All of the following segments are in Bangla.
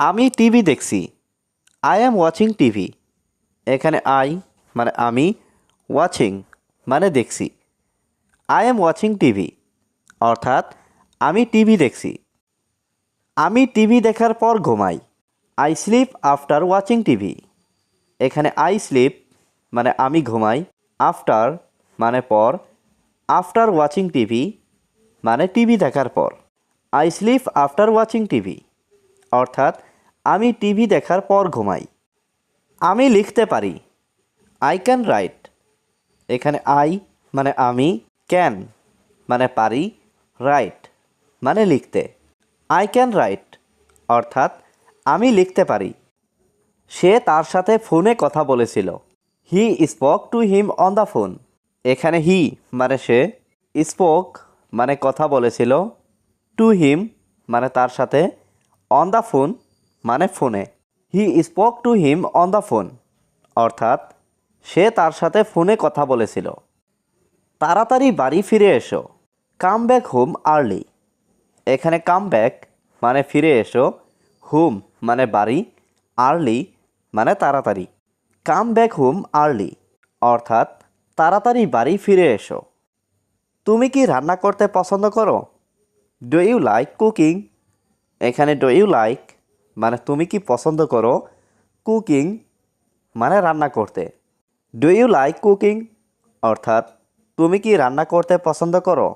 আমি টিভি দেখছি। I am watching TV. এখানে আই মানে আমি ওয়াচিং মানে দেখছি। I am watching TV. অর্থাৎ আমি টিভি দেখছি। আমি টিভি দেখার পর ঘুমাই। I sleep after watching TV. এখানে আই স্লিপ মানে আমি ঘুমাই। আফটার মানে পর। আফটার ওয়াচিং টিভি মানে টিভি দেখার পর। I sleep after watching TV. অর্থাৎ আমি টিভি দেখার পর ঘুমাই। আমি লিখতে পারি। আই ক্যান রাইট এখানে আই মানে আমি ক্যান মানে পারি রাইট মানে লিখতে। আই ক্যান রাইট অর্থাৎ আমি লিখতে পারি। সে তার সাথে ফোনে কথা বলেছিল। He spoke to him on the phone এখানে হি মানে সে স্পোক মানে কথা বলেছিল। টু হিম মানে তার সাথে অন দ্য ফোন মানে ফোনে। He spoke to him on the phone অর্থাৎ, সে তার সাথে ফোনে কথা বলেছিল। তাড়াতাড়ি বাড়ি ফিরে এসো। কাম ব্যাক হোম আর্লি এখানে কাম ব্যাক মানে ফিরে এসো। হোম মানে বাড়ি। আর্লি মানে তাড়াতাড়ি। কাম ব্যাক হোম আর্লি অর্থাৎ, তাড়াতাড়ি বাড়ি ফিরে এসো। তুমি কি রান্না করতে পছন্দ করো? ডু ইউ লাইক কুকিং এখানে ডু ইউ লাইক মানে তুমি কি পছন্দ করো কুকিং মানে রান্না করতে? ডু ইউ লাইক কুকিং অর্থাৎ তুমি কি রান্না করতে পছন্দ করো?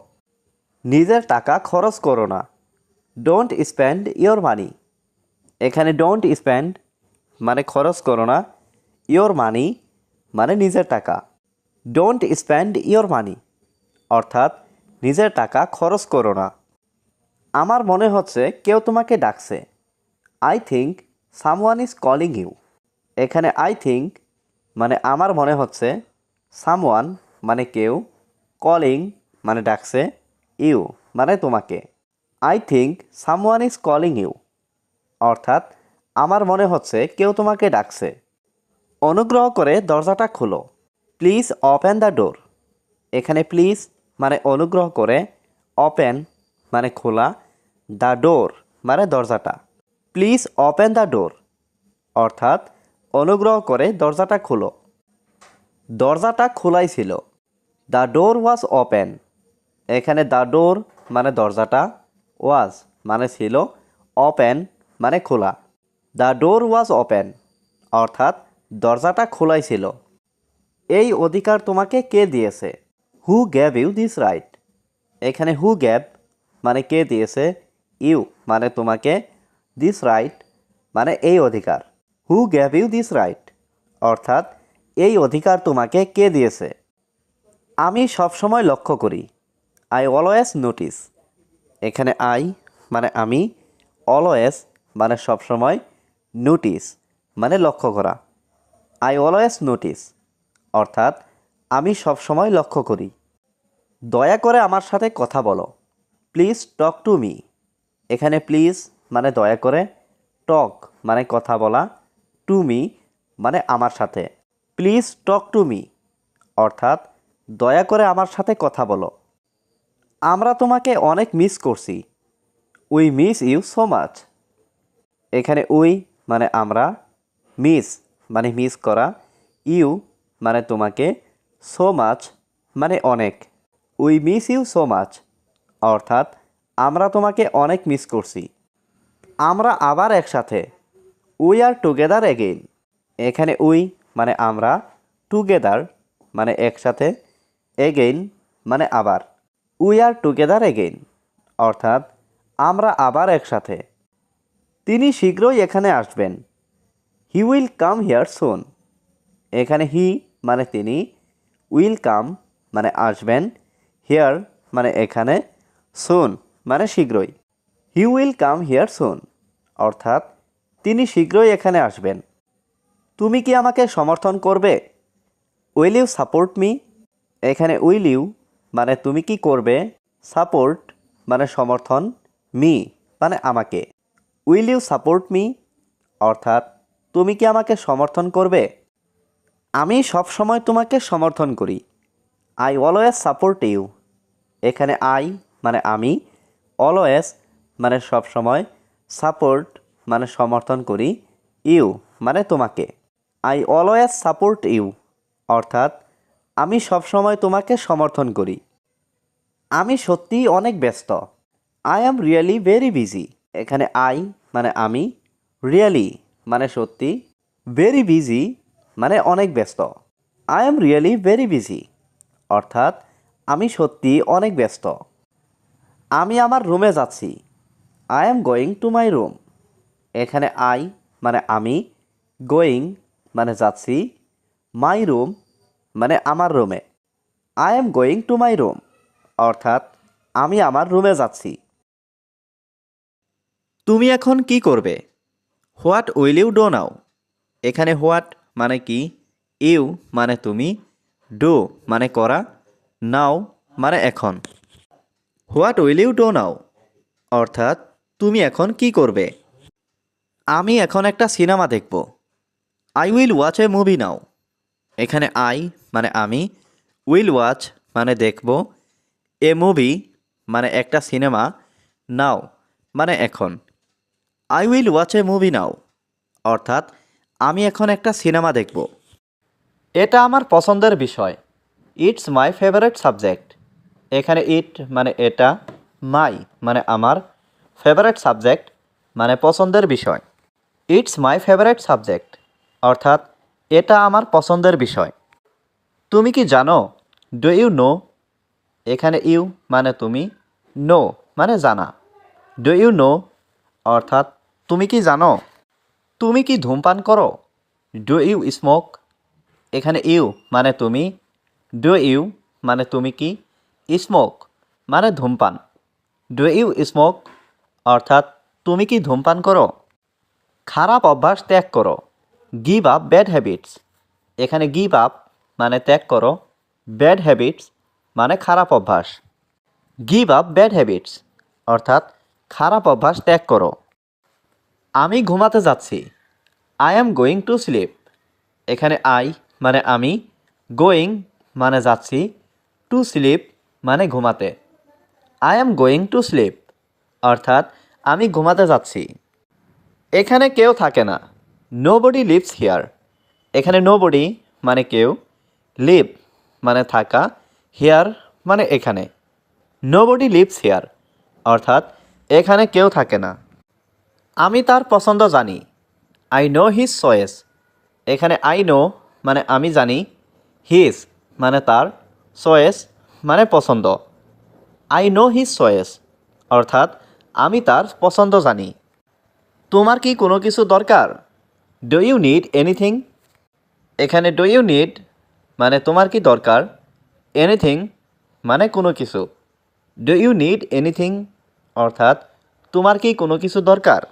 নিজের টাকা খরচ করো না। ডোন্ট স্পেন্ড ইয়োর মানি এখানে ডোন্ট স্পেন্ড মানে খরচ করো না। ইয়োর মানি মানে নিজের টাকা। ডোন্ট স্পেন্ড ইয়োর মানি অর্থাৎ নিজের টাকা খরচ করো না। আমার মনে হচ্ছে কেউ তোমাকে ডাকছে। I think someone is calling you এখানে আই থিঙ্ক মানে আমার মনে হচ্ছে সামওয়ান মানে কেউ কলিং মানে ডাকছে ইউ মানে তোমাকে। I think someone is calling you অর্থাৎ আমার মনে হচ্ছে কেউ তোমাকে ডাকছে। অনুগ্রহ করে দরজাটা খোলো। প্লিজ ওপেন দ্য ডোর এখানে প্লিজ মানে অনুগ্রহ করে ওপেন মানে খোলা দ্য ডোর মানে দরজাটা। Please open the door. অর্থাৎ অনুগ্রহ করে দরজাটা খোলো। দরজাটা খোলাই ছিল দ্য ডোর ওয়াজ ওপেন। এখানে দ্য ডোর মানে দরজাটা, ওয়াজ মানে ছিল ওপেন মানে খোলা। দ্য ডোর ওয়াজ ওপেন, অর্থাৎ দরজাটা খোলাই ছিল এই অধিকার তোমাকে কে দিয়েছে? Who gave you this right এখানে হু গ্যাভ মানে কে দিয়েছে? ইউ মানে তোমাকে দিস রাইট মানে এই অধিকার। Who gave you this right অর্থাৎ এই অধিকার তোমাকে কে দিয়েছে? আমি সবসময় লক্ষ্য করি। আই অলওয়েজ নোটিস এখানে আই মানে আমি অলওয়েজ মানে সবসময় নোটিস মানে লক্ষ্য করা। আই অলওয়েজ নোটিস অর্থাৎ আমি সবসময় লক্ষ্য করি। দয়া করে আমার সাথে কথা বলো। প্লিজ টক টু মি এখানে প্লিজ মানে দয়া করে টক মানে কথা বলা টু মি মানে আমার সাথে। Please talk to me. অর্থাৎ দয়া করে আমার সাথে কথা বলো। আমরা তোমাকে অনেক মিস করছি। We miss you so much. এখানে উই মানে আমরা, মিস মানে মিস করা, ইউ মানে তোমাকে, সো মাচ মানে অনেক। We miss you so much. অর্থাৎ আমরা তোমাকে অনেক মিস করছি। আমরা আবার একসাথে। We are together again. এখানে উই মানে আমরা, টুগেদার মানে একসাথে, এগেইন মানে আবার। উই আর টুগেদার এগেইন, অর্থাৎ আমরা আবার একসাথে। তিনি শীঘ্রই এখানে আসবেন। He will come here soon. এখানে হি মানে তিনি, উইল কাম মানে আসবেন, হিয়ার মানে এখানে, সুন মানে শীঘ্রই। He will come here soon. অর্থাৎ তিনি শীঘ্রই এখানে আসবেন। তুমি কি আমাকে সমর্থন করবে? উইল ইউ সাপোর্ট মি এখানে উইল ইউ মানে তুমি কি করবে? সাপোর্ট মানে সমর্থন মি মানে আমাকে। উইল ইউ সাপোর্ট মি অর্থাৎ তুমি কি আমাকে সমর্থন করবে? আমি সব সময় তোমাকে সমর্থন করি। আই অলওয়েজ সাপোর্ট ইউ এখানে আই মানে আমি অলওয়েজ মানে সব সময় সাপোর্ট মানে সমর্থন করি, ইউ মানে তোমাকে। আই অলওয়েজ সাপোর্ট ইউ, অর্থাৎ আমি সবসময় তোমাকে সমর্থন করি। আমি সত্যিই অনেক ব্যস্ত। I am really very busy. এখানে আই মানে আমি, রিয়েলি মানে সত্যি, ভেরি বিজি মানে অনেক ব্যস্ত। I am really very busy, অর্থাৎ আমি সত্যি অনেক ব্যস্ত। আমি আমার রুমে যাচ্ছি। I am going to my room এখানে আই মানে আমি গোয়িং মানে যাচ্ছি মাই রুম মানে আমার রুমে I am going to my room অর্থাৎ আমি আমার রুমে যাচ্ছি। তুমি এখন কি করবে? What will you do now এখানে হোয়াট মানে কি? ইউ মানে তুমি। ডো মানে করা। নাও মানে এখন। What will you do now অর্থাৎ তুমি এখন কি করবে? আমি এখন একটা সিনেমা দেখব। I will watch a movie now এখানে আই মানে আমি উইল ওয়াচ মানে দেখব। এ মুভি মানে একটা সিনেমা নাও মানে এখন। I will watch a movie now অর্থাৎ আমি এখন একটা সিনেমা দেখব। এটা আমার পছন্দের বিষয়। ইটস মাই ফেভারিট সাবজেক্ট এখানে ইট মানে এটা মাই মানে আমার ফেভারিট সাবজেক্ট মানে পছন্দের বিষয়। ইটস মাই ফেভারিট সাবজেক্ট অর্থাৎ এটা আমার পছন্দের বিষয়। তুমি কি জানো? ডু ইউ নো এখানে ইউ মানে তুমি নো মানে জানা। ডু ইউ নো অর্থাৎ তুমি কি জানো? তুমি কি ধূমপান করো? ডু ইউ স্মোক এখানে ইউ মানে তুমি। ডু ইউ মানে তুমি কি? স্মোক মানে ধূমপান। ডু ইউ স্মোক অর্থাৎ তুমি কি ধূমপান করো? খারাপ অভ্যাস ত্যাগ করো। গিভ আপ ব্যাড হ্যাবিটস এখানে গিভ আপ মানে ত্যাগ করো। ব্যাড হ্যাবিটস মানে খারাপ অভ্যাস। গিভ আপ ব্যাড হ্যাবিটস অর্থাৎ খারাপ অভ্যাস ত্যাগ করো। আমি ঘুমাতে যাচ্ছি। I am going to sleep এখানে আই মানে আমি। গোয়িং মানে যাচ্ছি। টু স্লিপ মানে ঘুমাতে। I am going to sleep অর্থাৎ আমি ঘুমাতে যাচ্ছি। এখানে কেউ থাকে না। নো বডি লিভস হিয়ার এখানে নো বডি মানে কেউ। লিভ মানে থাকা। হিয়ার মানে এখানে। নো বডি লিভস হিয়ার অর্থাৎ এখানে কেউ থাকে না। আমি তার পছন্দ জানি। আই নো হিজ চয়েস এখানে আই নো মানে আমি জানি। হিজ মানে তার। চয়েস মানে পছন্দ। আই নো হিজ চয়েস অর্থাৎ আমি তার পছন্দ জানি। তোমার কি কোনো কিছু দরকার? ডু ইউ নিড এনিথিং এখানে ডু ইউ নিড মানে তোমার কি দরকার? এনিথিং মানে কোনো কিছু। ডু ইউ নিড এনিথিং অর্থাৎ তোমার কি কোনো কিছু দরকার?